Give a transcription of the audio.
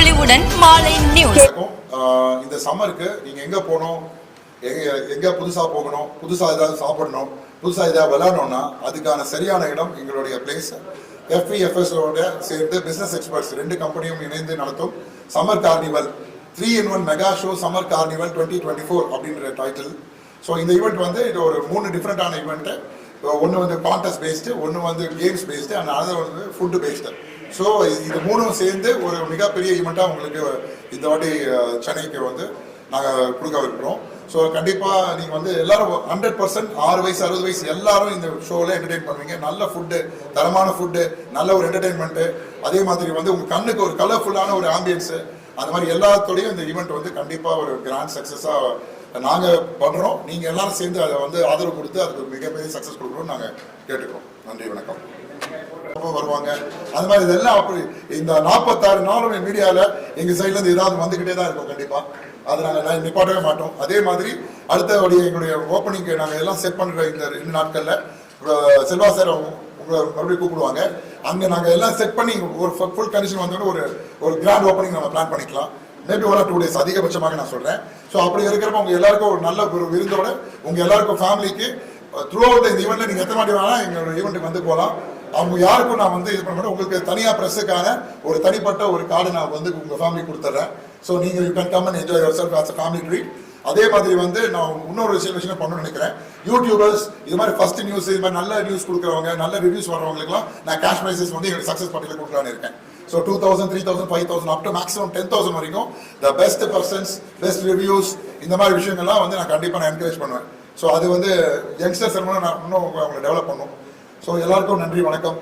ஒளிவுடன் மாலை news oh, uh, இந்த சம்மருக்கு நீங்க எங்க போனோம் எங்க புதுசா போகணும்? புதுசா ஏதாவது சாப்பிடணும்? புதுசா ஏதாவது விளையாடணும்னா அதுக்கான சரியான இடம் எங்களுடைய பிளேஸ் எஃப்இஎஃப்எஸோட சேர்ந்து பிசினஸ் எக்ஸ்பர்ட்ஸ் ரெண்டு கம்பெனியும் இணைந்து நடத்தும் summer carnival three in one mega show summer carnival twenty twenty four அப்படின்ற டைட்டில் ஸோ இந்த ஈவெண்ட் வந்து இது ஒரு மூணு டிஃப்ரெண்ட்டான ஈவெண்ட்டு ஒன்று வந்து கான்டெஸ்ட் பேஸ்டு ஒன்று வந்து கேம்ஸ் பேஸ்டு அண்ட் அதர் வந்து ஃபுட்டு பேஸ்டு ஸோ இது மூணும் சேர்ந்து ஒரு மிகப்பெரிய ஈவெண்ட்டாக உங்களுக்கு இந்த வாட்டி சென்னைக்கு வந்து நாங்கள் கொடுக்க இருக்கிறோம் ஸோ கண்டிப்பாக நீங்கள் வந்து எல்லாரும் ஹண்ட்ரட் பர்சன்ட் ஆறு வயசு அறுபது வயசு எல்லாரும் இந்த ஷோவில் என்டர்டெயின் பண்ணுவீங்க. நல்ல ஃபுட்டு தரமான ஃபுட்டு நல்ல ஒரு என்டர்டெயின்மெண்ட்டு அதே மாதிரி வந்து உங்கள் கண்ணுக்கு ஒரு கலர்ஃபுல்லான ஒரு ஆம்பியன்ஸு அந்த மாதிரி எல்லாத்தோடையும் இந்த ஈவெண்ட் வந்து கண்டிப்பாக ஒரு கிராண்ட் சக்ஸஸாக நாங்கள் பண்ணுறோம் நீங்கள் எல்லாரும் சேர்ந்து அதை வந்து ஆதரவு கொடுத்து அதுக்கு மிகப்பெரிய சக்ஸஸ் கொடுக்குறோம் நாங்கள் கேட்டுக்கிறோம். நன்றி வணக்கம். ரொம்ப வருவாங்க? அது மாதிரி இதெல்லாம் அப்படி இந்த நாற்பத்தாறு நாளும் மீடியாவில் எங்கள் சைட்லேருந்து ஏதாவது வந்துக்கிட்டே தான் இருக்கும் கண்டிப்பாக அதை நாங்கள் நிப்பாட்டவே மாட்டோம். அதே மாதிரி அடுத்தபடிய எங்களுடைய ஓப்பனிங்க்கு நாங்கள் எல்லாம் செட் பண்ணுற இந்த ரெண்டு நாட்களில் செல்வா சார் உங்களை மறுபடியும் கூப்பிடுவாங்க. அங்கே நாங்கள் எல்லாம் செட் பண்ணி ஒரு ஃபுல் கண்டிஷன் வந்தோடனே ஒரு ஒரு கிராண்ட் ஓப்பனிங் நம்ம பிளான் பண்ணிக்கலாம். Maybe one or two days அதிகபட்சமாக நான் சொல்கிறேன் ஸோ அப்படி இருக்கிறப்ப உங்கள் எல்லாருக்கும் ஒரு நல்ல ஒரு விருந்தோட உங்கள் எல்லாருக்கும் ஃபேமிலிக்கு த்ரூ அவுட் இந்த ஈவெண்ட்டில் நீங்கள் எத்தனை வாட்டி வேணால் எங்களோட ஈவெண்ட்டுக்கு வந்து போகலாம். அவங்க யாருக்கும் நான் வந்து இது பண்ண மாட்டேன். உங்களுக்கு தனியாக ப்ரெஸ்ஸுக்கான ஒரு தனிப்பட்ட ஒரு கார்டு நான் வந்து உங்கள் ஃபேமிலி கொடுத்துட்றேன். ஸோ நீங்கள் you can come and enjoy yourself as a family treat அதே மாதிரி வந்து நான் இன்னொரு விஷயம் விஷயம் பண்ணணும்னு நினைக்கிறேன். யூடியூபர்ஸ் இது மாதிரி ஃபர்ஸ்ட் நியூஸ் இது மாதிரி நல்ல நியூஸ் கொடுக்குறவங்க நல்ல ரிவ்யூஸ் வர்றவங்களுக்குலாம் நான் கேஷ் ப்ரைசஸ் வந்து எங்களுக்கு சக்ஸஸ் பட்டியலில் கொடுக்கலான்னு இருக்கேன். So two thousand three thousand five thousand up maximum ten thousand வரைக்கும் the best persons best reviews இந்த மாதிரி விஷயங்கள்லாம் வந்து நான் கண்டிப்பாக நான் என்கரேஜ் பண்ணுவேன். ஸோ அது வந்து யங்ஸ்டர்ஸ் நான் இன்னும் அவங்களை டெவலப் பண்ணும். ஸோ எல்லாருக்கும் நன்றி வணக்கம்.